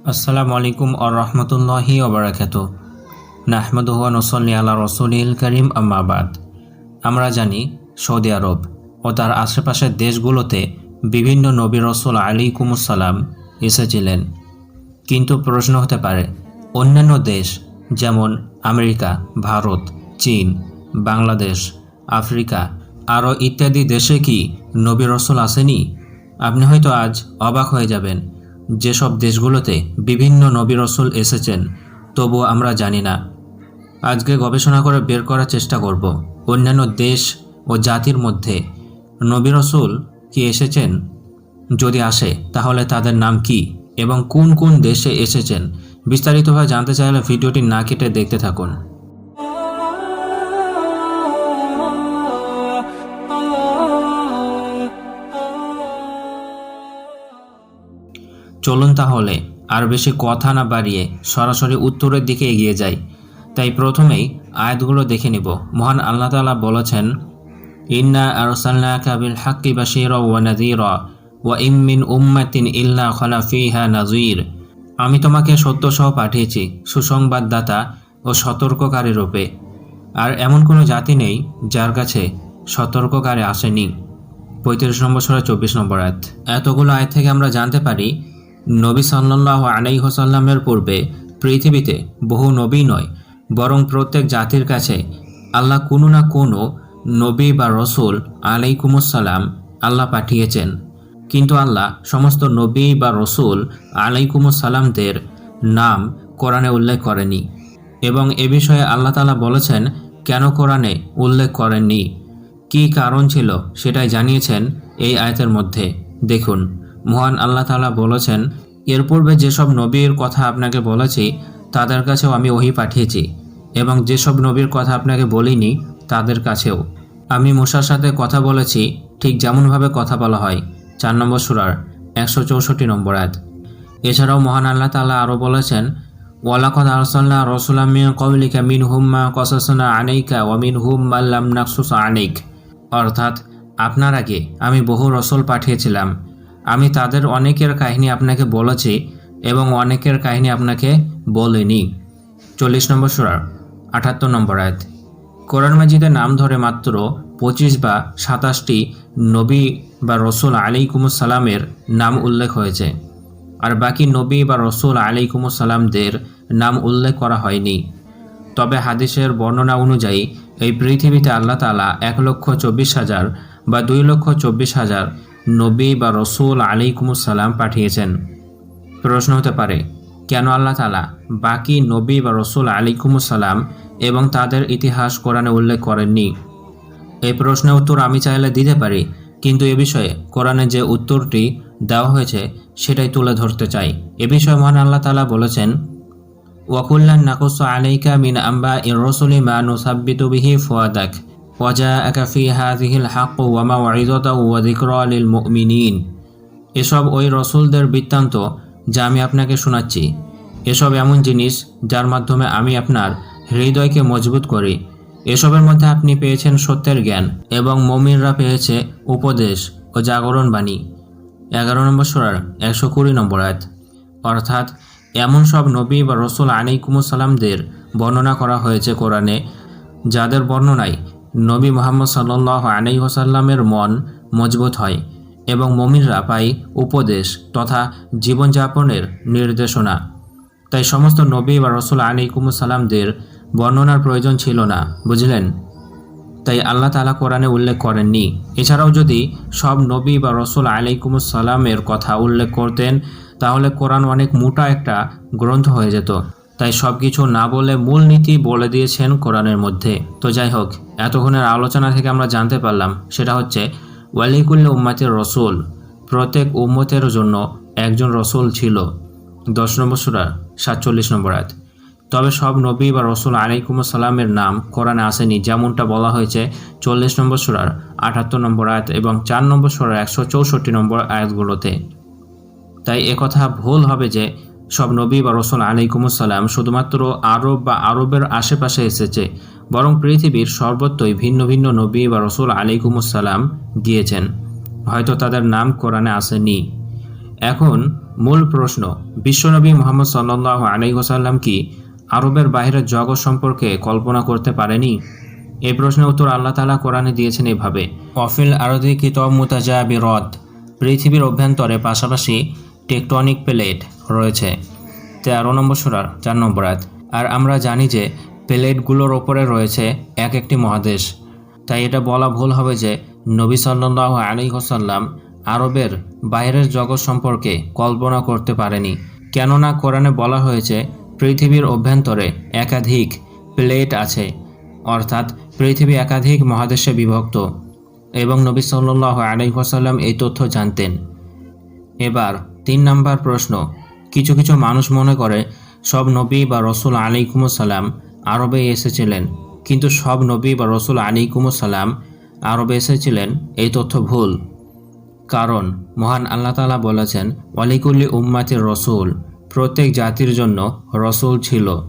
আসসালামু আলাইকুম আ রহমতুল্লাহি ওবরাকাত নাহমদুয়া নসল্লি আল্লাহ রসুলিল করিম আম্মাবাদ আমরা জানি, সৌদি আরব ও তার আশেপাশের দেশগুলোতে বিভিন্ন নবী রসুল আলিকুমুসালাম এসেছিলেন। কিন্তু প্রশ্ন হতে পারে, অন্যান্য দেশ যেমন আমেরিকা, ভারত, চীন, বাংলাদেশ, আফ্রিকা, আরও ইত্যাদি দেশে কি নবী রসুল আসেনি? আপনি হয়তো আজ অবাক হয়ে যাবেন যেসব দেশগুলোতে বিভিন্ন নবী রসুল এসেছেন, তবুও আমরা জানি না। আজকে গবেষণা করে বের করার চেষ্টা করব। অন্যান্য দেশ ও জাতির মধ্যে নবী রসুল কি এসেছেন? যদি আসে, তাহলে তাদের নাম কি এবং কোন কোন দেশে এসেছেন? বিস্তারিতভাবে জানতে চাইলে ভিডিওটি না কেটে দেখতে থাকুন। চলুন তাহলে, আর বেশি কথা না বাড়িয়ে সরাসরি উত্তরের দিকে এগিয়ে যাই। তাই প্রথমেই আয়াতগুলো দেখে নিব। মহান আল্লাহ তালা বলেছেন, ইন্না আরসালনা কাবিল হাক্কি বাশির ওয়া নাযীর, ওয়া ইমিন উম্মাতিন ইল্লা খলা ফিহা নাযীর। আমি তোমাকে সত্য সহ পাঠিয়েছি, সুসংবাদদাতা ও সতর্ককারী রূপে। আর এমন কোনো জাতি নেই যার কাছে সতর্ককারী আসেনি। পঁয়ত্রিশ নম্বর সরা চব্বিশ নম্বর আয়াত। এতগুলো আয়াত থেকে আমরা জানতে পারি নবী সাল্লাহ আলাই হোসাল্লামের পূর্বে পৃথিবীতে বহু নবী নয়, বরং প্রত্যেক জাতির কাছে আল্লাহ কোনো না কোনো নবী বা রসুল আলাইকুমুসাল্লাম আল্লাহ পাঠিয়েছেন। কিন্তু আল্লাহ সমস্ত নবী বা রসুল আলাইকুমুসাল্লামদের নাম কোরআনে উল্লেখ করেনি এবং এ বিষয়ে আল্লাহ তালা বলেছেন, কেন কোরআনে উল্লেখ করেননি? কী কারণ ছিল সেটাই জানিয়েছেন এই আয়তের মধ্যে। দেখুন মহান আল্লাহ তালা বলেছেন, এর পূর্বে যেসব নবীর কথা আপনাকে বলেছি, তাদের কাছেও আমি ওহি পাঠিয়েছি এবং যেসব নবীর কথা আপনাকে বলিনি, তাদের কাছেও। আমি মুসার সাথে কথা বলেছি, ঠিক যেমনভাবে কথা বলা হয়। চার নম্বর সুরার একশো চৌষট্টি নম্বর আয়াত। এছাড়াও মহান আল্লাহ তালা আরও বলেছেন, ওয়ালাকদ আরসাল্লাহ রসুলামিন কবলিকা মিন হুম্মা কসাসনা আনেইকা ওয়ামিন হুম আল্লাম নাকসুস আনেক অর্থাৎ, আপনার আগে আমি বহু রসুল পাঠিয়েছিলাম। আমি তাদের অনেকের কাহিনী আপনাকে বলেছি এবং অনেকের কাহিনী আপনাকে বলিনি। চল্লিশ নম্বর সুরার আটাত্তর নম্বর আয়াত। কোরআন মাজিদের নাম ধরে মাত্র পঁচিশ বা সাতাশটি নবী বা রসুল সালামের নাম উল্লেখ হয়েছে। আর বাকি নবী বা রসুল আলিকুমুসালামদের নাম উল্লেখ করা হয়নি। তবে হাদিসের বর্ণনা অনুযায়ী এই পৃথিবীতে আল্লাহ তালা এক লক্ষ চব্বিশ হাজার বা দুই লক্ষ চব্বিশ হাজার নবী বা রসুল আলিকুমুসাল্লাম পাঠিয়েছেন। প্রশ্ন হতে পারে, কেন আল্লাহ তালা বাকি নবী বা রসুল আলিকুমুসাল্লাম এবং তাদের ইতিহাস কোরআনে উল্লেখ করেননি? এই প্রশ্নের উত্তর আমি চাইলে দিতে পারি, কিন্তু এ বিষয়ে কোরআনে যে উত্তরটি দেওয়া হয়েছে সেটাই তুলে ধরতে চাই। এ বিষয়ে মহান আল্লাহ তালা বলেছেন ওয়াকুল্লান নাকুস আলাইকা মিন আম্বা ইর রসুলি মা নুসাব্বিতু বিহি ফুয়াদাক। হাক্ক ওয়া মাউইযাতা ওয়া যিকরা লিল মুমিনিন এসব ওই রসুলদের বৃত্তান্ত যা আমি আপনাকে শোনাচ্ছি। এসব এমন জিনিস যার মাধ্যমে আমি আপনার হৃদয়কে মজবুত করি। এসবের মধ্যে আপনি পেয়েছেন সত্যের জ্ঞান এবং মমিনরা পেয়েছে উপদেশ ও জাগরণ বাণী। এগারো নম্বর সোরার একশো কুড়ি নম্বর আয়াত। অর্থাৎ এমন সব নবী বা রসুল আলাইকুমুসাল্লামদের বর্ণনা করা হয়েছে কোরআনে, যাদের বর্ণনায় নবী মোহাম্মদ সাল্লাহ আলাই হোসাল্লামের মন মজবুত হয় এবং মমিনরা পায় উপদেশ তথা জীবনযাপনের নির্দেশনা। তাই সমস্ত নবী বা রসুল আলাইকুমুসাল্লামদের বর্ণনার প্রয়োজন ছিল না, বুঝলেন? তাই আল্লাহ তালা কোরআনে উল্লেখ করেননি। এছাড়াও যদি সব নবী বা রসুল আলাইকুমুসাল্লামের কথা উল্লেখ করতেন, তাহলে কোরআন অনেক মোটা একটা গ্রন্থ হয়ে যেত। তাই সব কিছু না বলে মূল নীতি বলে দিয়েছেন কোরআনের মধ্যে। তো যাই হোক, এতক্ষণের আলোচনা থেকে আমরা জানতে পারলাম, সেটা হচ্ছে, ওয়ালিকুল্ল উম্মাতের রসুল, প্রত্যেক উম্মতের জন্য একজন রসুল ছিল। দশ নম্বর সুরা, সাতচল্লিশ নম্বর আয়াত। তবে সব নবী বা রসুল আলাইকুমসাল্লামের নাম কোরআনে আসেনি, যেমনটা বলা হয়েছে চল্লিশ নম্বর সুরার আটাত্তর নম্বর আয়াত এবং চার নম্বর সুরার একশো চৌষট্টি নম্বর আয়াতগুলোতে। তাই একথা ভুল হবে যে সব নবী বা রসুল আলাইকুমসাল্লাম শুধুমাত্র আরব বা আরবের আশেপাশে এসেছে, বরং পৃথিবীর সর্বত্রই ভিন্ন ভিন্ন নবী বা রসুল আলাইকুমসাল্লাম গিয়েছেন। হয়তো তাদের নাম কোরআনে আসেনি। এখন মূল প্রশ্ন বিশ্বনবী মোহাম্মদ সাল্লাহ আলাইসাল্লাম কি আরবের বাইরের জগৎ সম্পর্কে কল্পনা করতে পারেনি? এই প্রশ্নের উত্তর আল্লাহ তালা কোরআনে দিয়েছেন এভাবে, অফিল আরদি কিতব মুতাজা বিরদ পৃথিবীর অভ্যন্তরে পাশাপাশি টেকটনিক প্লেট। রয়েছে। তেরো নম্বর সুরার চার নম্বর আয়াত। আর আমরা জানি যে, প্লেটগুলোর ওপরে রয়েছে এক একটি মহাদেশ। তাই এটা বলা ভুল হবে যে, নবী সাল্লাহ আলী হোসাল্লাম আরবের বাইরের জগৎ সম্পর্কে কল্পনা করতে পারেনি। কেননা কোরআনে বলা হয়েছে, পৃথিবীর অভ্যন্তরে একাধিক প্লেট আছে। অর্থাৎ পৃথিবী একাধিক মহাদেশে বিভক্ত। এবং নবী সাল্লাহ আলী হোসাল্লাম এই তথ্য জানতেন। এবার তিন নাম্বার প্রশ্ন কিছু কিছু মানুষ মনে করে, সব নবী বা রসুল আলাইকুমসাল্লাম আরবে এসেছিলেন। কিন্তু সব নবী বা রসুল আলাইকুমসাল্লাম আরবে এসেছিলেন, এই তথ্য ভুল। কারণ, মহান আল্লাহ তালা বলেছেন, ওয়ালিকুল্লি উম্মাতির রসুল। প্রত্যেক জাতির জন্য রসুল ছিল।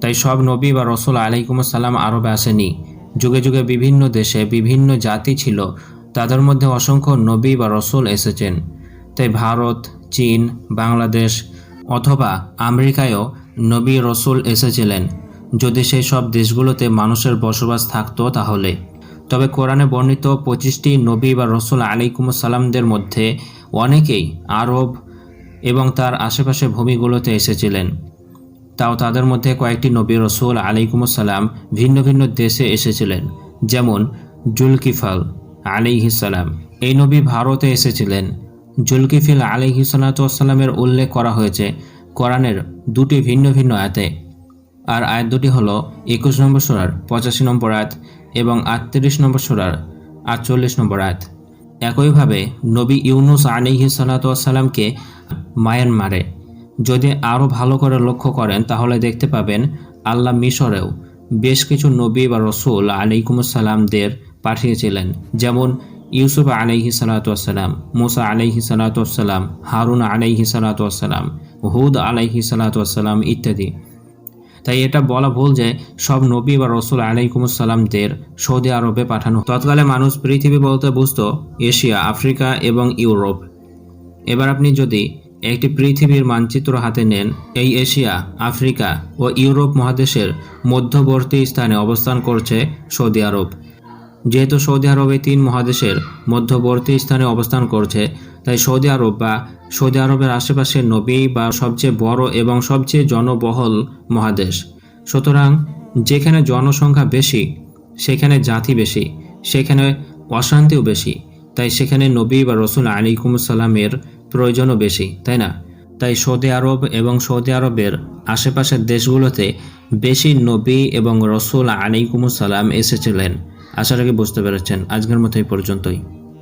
তাই সব নবী বা রসুল আলাইকুমসাল্লাম আরবে আসেনি। যুগে যুগে বিভিন্ন দেশে বিভিন্ন জাতি ছিল, তাদের মধ্যে অসংখ্য নবী বা রসুল এসেছেন। তাই ভারত চীন, বাংলাদেশ অথবা আমেরিকায়ও নবী রসুল এসেছিলেন। যদি সেই সব দেশগুলোতে মানুষের বসবাস থাকতো তাহলে। তবে কোরআনে বর্ণিত পঁচিশটি নবী বা রসুল আলাইকুমসাল্লামদের মধ্যে অনেকেই আরব এবং তার আশেপাশে ভূমিগুলোতে এসেছিলেন। তাও তাদের মধ্যে কয়েকটি নবী রসুল আলাইকুমসাল্লাম ভিন্ন ভিন্ন দেশে এসেছিলেন, যেমন জুলকিফাল আলিহিসাল্লাম এই নবী ভারতে এসেছিলেন। জুলকিফিল আলিহিসাল্লাতামের উল্লেখ করা হয়েছে কোরআনের দুটি ভিন্ন ভিন্ন আয়াতে। আর আয়াত দুটি হলো একুশ নম্বর সোরার পঁচাশি নম্বর আয়াত এবং আটত্রিশ নম্বর সোরার আটচল্লিশ নম্বর আয়াত। একইভাবে নবী ইউনুস আলিহি সাল্লাতামকে মায়ানমারে যদি আরও ভালো করে লক্ষ্য করেন, তাহলে দেখতে পাবেন আল্লাহ মিশরেও বেশ কিছু নবী বা রসুল আলিকুমসাল্লামদের পাঠিয়েছিলেন। যেমন ইউসুফ আলাইহি সালাতাম মুসা আলাইহি সালাতাম হারুন আলাইহি সালাতাম হুদ আলাইহি সালাতাম ইত্যাদি। তাই এটা বলা ভুল যে সব নবী বা রসুল আলাইকুমসাল্লামদের সৌদি আরবে পাঠানো। তৎকালে মানুষ পৃথিবী বলতে বুঝত এশিয়া, আফ্রিকা এবং ইউরোপ। এবার আপনি যদি একটি পৃথিবীর মানচিত্র হাতে নেন, এই এশিয়া, আফ্রিকা ও ইউরোপ মহাদেশের মধ্যবর্তী স্থানে অবস্থান করছে সৌদি আরব। যেহেতু সৌদি আরব তিন মহাদেশের মধ্যবর্তী স্থানে অবস্থান করছে, তাই সৌদি আরব বা সৌদি আরবের আশেপাশে নবী বা সবচেয়ে বড় এবং সবচেয়ে জনবহল মহাদেশ। সুতরাং যেখানে জনসংখ্যা বেশি, সেখানে জাতি বেশি, সেখানে অশান্তিও বেশি, তাই সেখানে নবী বা রসুল আলিকুমসাল্লামের প্রয়োজনও বেশি, তাই না? তাই সৌদি আরব এবং সৌদি আরবের আশেপাশের দেশগুলোতে বেশি নবী এবং রসুল আলিকুমসাল্লাম এসেছিলেন। আশা রাখি বুঝতে পেরেছেন। আজকের মতো এই পর্যন্তই।